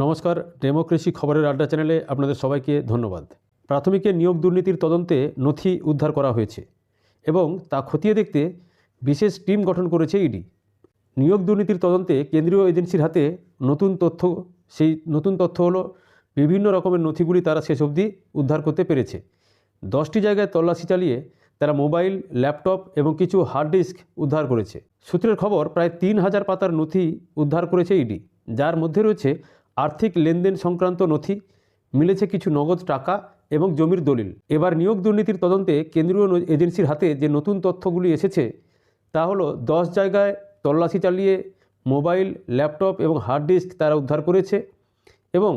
নমস্কার, ডেমোক্রেসি খবরের আড্ডা চ্যানেলে আপনাদের সবাইকে ধন্যবাদ। প্রাথমিকে নিয়োগ দুর্নীতির তদন্তে নথি উদ্ধার করা হয়েছে এবং তা খতিয়ে দেখতে বিশেষ টিম গঠন করেছে ইডি। নিয়োগ দুর্নীতির তদন্তে কেন্দ্রীয় এজেন্সির হাতে নতুন তথ্য, সেই নতুন তথ্য হলো বিভিন্ন রকমের নথিগুলি তারা শেষ অবধি উদ্ধার করতে পেরেছে। দশটি জায়গায় তল্লাশি চালিয়ে তারা মোবাইল, ল্যাপটপ এবং কিছু হার্ড ডিস্ক উদ্ধার করেছে। সূত্রের খবর, প্রায় তিন হাজার পাতার নথি উদ্ধার করেছে ইডি, যার মধ্যে রয়েছে আর্থিক লেনদেন সংক্রান্ত নথি, মিলেছে কিছু নগদ টাকা এবং জমির দলিল। এবার নিয়োগ দুর্নীতির তদন্তে কেন্দ্রীয় এজেন্সির হাতে যে নতুন তথ্যগুলি এসেছে, তা হলো দশ জায়গায় তল্লাশি চালিয়ে মোবাইল, ল্যাপটপ এবং হার্ড ডিস্ক তারা উদ্ধার করেছে এবং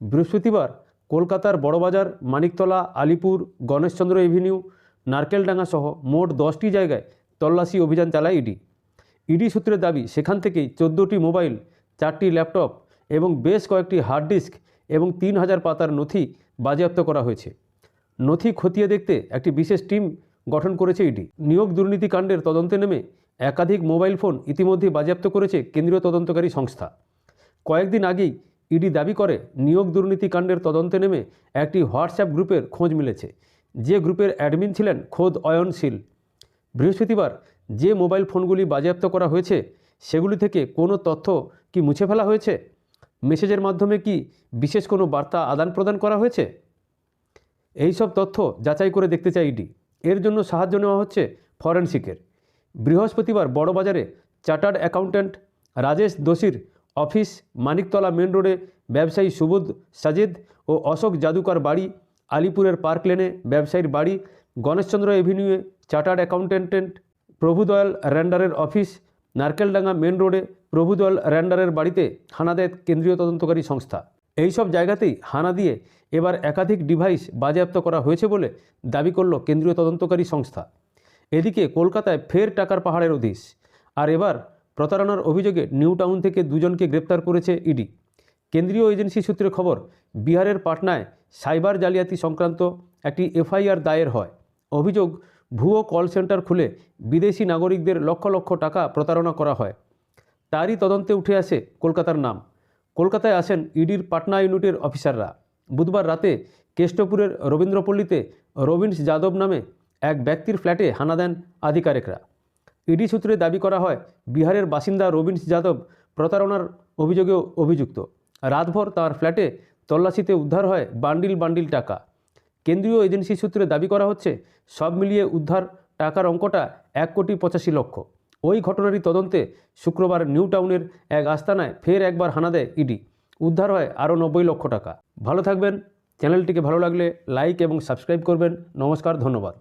বৃহস্পতিবার কলকাতার বড়বাজার, মানিকতলা, আলিপুর, গণেশচন্দ্র এভিনিউ, নারকেলডাঙ্গা সহ মোট দশটি জায়গায় তল্লাশি অভিযান চালায় ইডি। ইডি সূত্রের দাবি, সেখান থেকেই চোদ্দোটি মোবাইল, চারটি ল্যাপটপ এবং বেশ কয়েকটি হার্ড ডিস্ক এবং তিন হাজার পাতার নথি বাজেয়াপ্ত করা হয়েছে। নথি খতিয়ে দেখতে একটি বিশেষ টিম গঠন করেছে ইডি নিয়োগ দুর্নীতি কাণ্ডের তদন্তে নেমে একাধিক মোবাইল ফোন ইতিমধ্যে বাজেয়াপ্ত করেছে কেন্দ্রীয় তদন্তকারী সংস্থা। কয়েকদিন আগেই ইডি দাবি করে, নিয়োগ দুর্নীতি কাণ্ডের তদন্তে নেমে একটি হোয়াটসঅ্যাপ গ্রুপের খোঁজ মিলেছে, যে গ্রুপের অ্যাডমিন ছিলেন খোদ অয়নশীল বৃহস্পতিবার যে মোবাইল ফোনগুলি বাজেয়াপ্ত করা হয়েছে, সেগুলি থেকে কোনো তথ্য কি মুছে ফেলা হয়েছে? মেসেজের মাধ্যমে কি বিশেষ কোনো বার্তা আদান প্রদান করা হয়েছে? এই সব তথ্য যাচাই করে দেখতে চাই ইডি। এর জন্য সাহায্য নেওয়া হচ্ছে ফরেনসিকের। বৃহস্পতিবার বড়বাজারে চার্টার্ড অ্যাকাউন্ট্যান্ট রাজেশ দোষীর অফিস মানিকতলা মেন রোডে ব্যবসায়ী সুবোধ সাজিদ ও অশোক জাদুকর বাড়ি আলিপুরের পার্ক লেনে ব্যবসায়ীর বাড়ি গণেশচন্দ্র এভিনিউয়ে চার্টার্ড অ্যাকাউন্ট্যান্ট প্রভুদয়াল র্যান্ডারের অফিস নারকেলডাঙ্গা মেন রোডে প্রভুদল র্যান্ডারের বাড়িতে হানা দেয় কেন্দ্রীয় তদন্তকারী সংস্থা। এই সব জায়গাতেই হানা দিয়ে এবার একাধিক ডিভাইস বাজেয়াপ্ত করা হয়েছে বলে দাবি করল কেন্দ্রীয় তদন্তকারী সংস্থা। এদিকে কলকাতায় ফের টাকার পাহাড়ের অধীশ। আর এবার প্রতারণার অভিযোগে নিউ টাউন থেকে দুজনকে গ্রেপ্তার করেছে ইডি। কেন্দ্রীয় এজেন্সি সূত্রে খবর, বিহারের পাটনায় সাইবার জালিয়াতি সংক্রান্ত একটি এফআইআর দায়ের হয়। অভিযোগ ভুয়ো কল সেন্টার খুলে বিদেশি নাগরিকদের লক্ষ লক্ষ টাকা প্রতারণা করা হয়। তারই তদন্তে উঠে আসে কলকাতার নাম। কলকাতায় আসেন ইডির পাটনা ইউনিটের অফিসাররা। বুধবার রাতে কেষ্টপুরের রবীন্দ্রপল্লীতে রবিন্স যাদব নামে এক ব্যক্তির ফ্ল্যাটে হানা দেন আধিকারিকরা। ইডি সূত্রে দাবি করা হয়, বিহারের বাসিন্দা রবিন্স যাদব প্রতারণার অভিযোগেও অভিযুক্ত। রাতভর তার ফ্ল্যাটে তল্লাশিতে উদ্ধার হয় বান্ডিল বান্ডিল টাকা। কেন্দ্রীয় এজেন্সি সূত্রে দাবি করা হচ্ছে, সব মিলিয়ে উদ্ধার টাকার অঙ্কটা এক কোটি পঁচাশি লক্ষ। ওই ঘটনারই তদন্তে শুক্রবার নিউ টাউনের এক আস্তানায় ফের একবার হানা দেয় ইডি। উদ্ধার হয় আরও নব্বই লক্ষ টাকা। ভালো থাকবেন, চ্যানেলটিকে ভালো লাগলে লাইক এবং সাবস্ক্রাইব করবেন। নমস্কার, ধন্যবাদ।